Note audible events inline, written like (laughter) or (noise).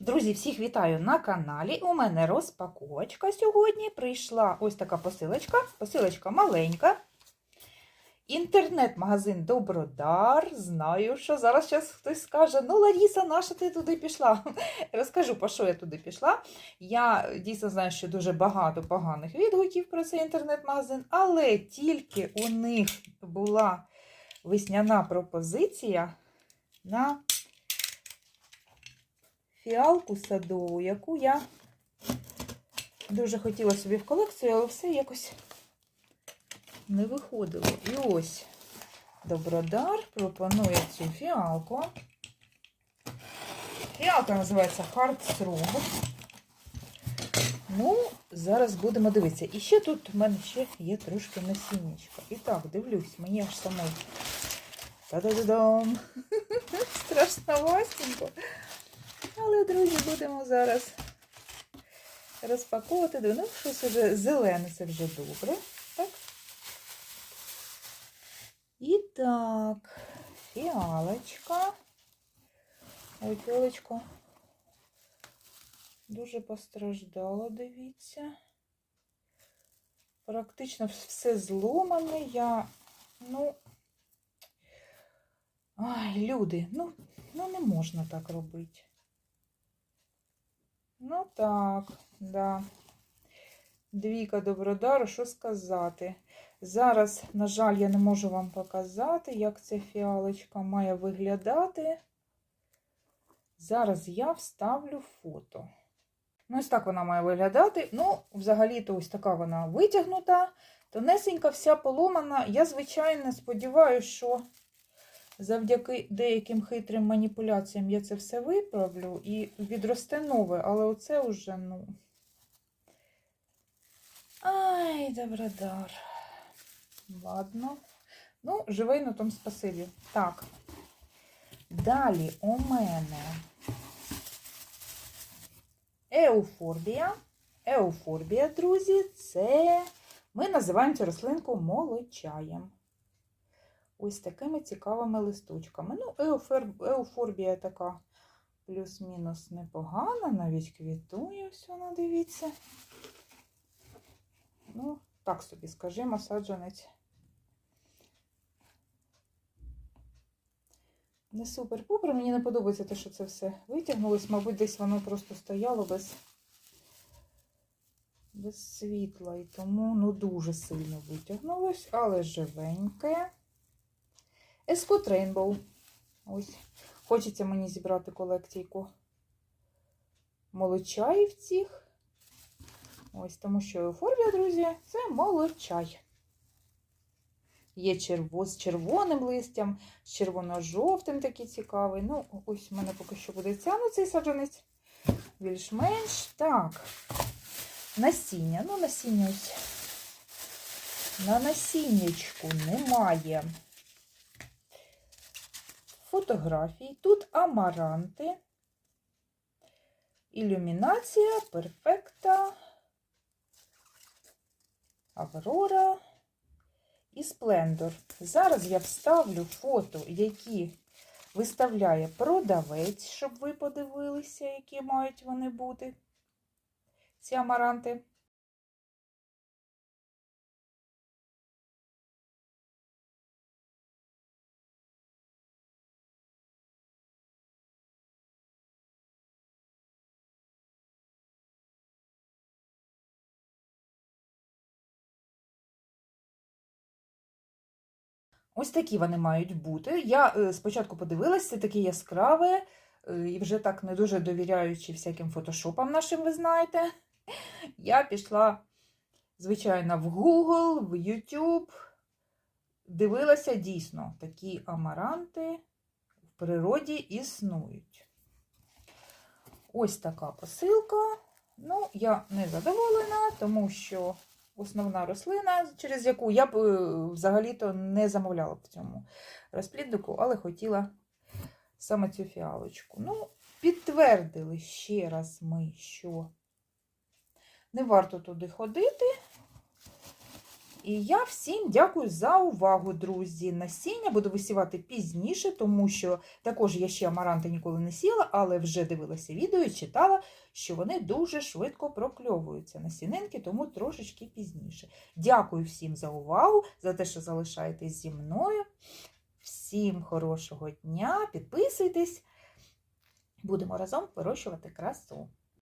Друзі, всіх вітаю на каналі. У мене розпаковочка сьогодні. Прийшла ось така посилочка. Посилочка маленька. Інтернет-магазин Добродар. Знаю, що зараз щас хтось скаже: ну, Ларіса, наша ти туди пішла? (laughs) Розкажу, по що я туди пішла. Я дійсно знаю, що дуже багато поганих відгуків про цей інтернет-магазин, але тільки у них була весняна пропозиція на фіалку садову, яку я дуже хотіла собі в колекцію, але все якось не виходило. І ось Добродар пропонує цю фіалку. Фіалка називається Hard Shrub. Ну, зараз будемо дивитися. І ще тут в мене ще є трошки насіннячка. І так, дивлюсь, мені аж самой. Та-да-да-дам! (laughs) Страшновастенько. Але, друзі, будемо зараз розпаковувати. Ну, щось вже зелене, це вже добре. Так. І так, фіалочка. Ой, фіалочка. Дуже постраждала, дивіться. Практично все зломане. Я, ну. Ай, люди, ну, ну не можна так робити. Ну так, да. Двійка Добродару, що сказати? Зараз, на жаль, я не можу вам показати, як ця фіалочка має виглядати. Зараз я вставлю фото. Ну, ось так вона має виглядати. Ну, взагалі-то ось така вона витягнута, тонесенька, вся поломана. Я, звичайно, сподіваюся, що завдяки деяким хитрим маніпуляціям я це все виправлю і відросте нове, але оце вже, ну. Ай, добродар. Ладно. Ну, живий на тому спасибі. Так. Далі у мене еуфорбія. Еуфорбія, друзі, це ми називаємо цю рослинку молочаєм. Ось такими цікавими листочками. Ну, еуфорбія така плюс-мінус непогана, навіть квітує, ось вона, дивіться. Ну, так собі, скажімо, саджанець. Не супер-пупер. Мені не подобається те, що це все витягнулось. Мабуть, десь воно просто стояло без, без світла. І тому ну, дуже сильно витягнулось, але живеньке. Escot Rainbow. Ось. Хочеться мені зібрати колекційку молочаїв цих. Ось, тому що еуфорбія, друзі, це молочай. Є черво, з червоним листям, з червоно-жовтим такий цікавий. Ну, ось в мене поки що буде ця, цей саджанець. Більш-менш. Так. Насіння. Ну, насіння ось. На насіннячку немає фотографій. Тут амаранти, ілюмінація, перфекта, аврора і сплендор. Зараз я вставлю фото, які виставляє продавець, щоб ви подивилися, які мають вони бути, ці амаранти. Ось такі вони мають бути. Я е, спочатку подивилася, це таке яскраве, е, і вже так не дуже довіряючи всяким фотошопам нашим, ви знаєте. Я пішла, звичайно, в Google, в YouTube, дивилася дійсно, такі амаранти в природі існують. Ось така посилка. Ну, я не задоволена, тому що основна рослина, через яку я б е, взагалі-то не замовляла в цьому розпліднику, але хотіла саме цю фіалочку. Ну, підтвердили ще раз ми, що не варто туди ходити. І я всім дякую за увагу, друзі. Насіння буду висівати пізніше, тому що також я ще амаранти ніколи не сіла, але вже дивилася відео і читала, що вони дуже швидко прокльовуються насінинки, тому трошечки пізніше. Дякую всім за увагу, за те, що залишаєтесь зі мною. Всім хорошого дня, підписуйтесь. Будемо разом вирощувати красу.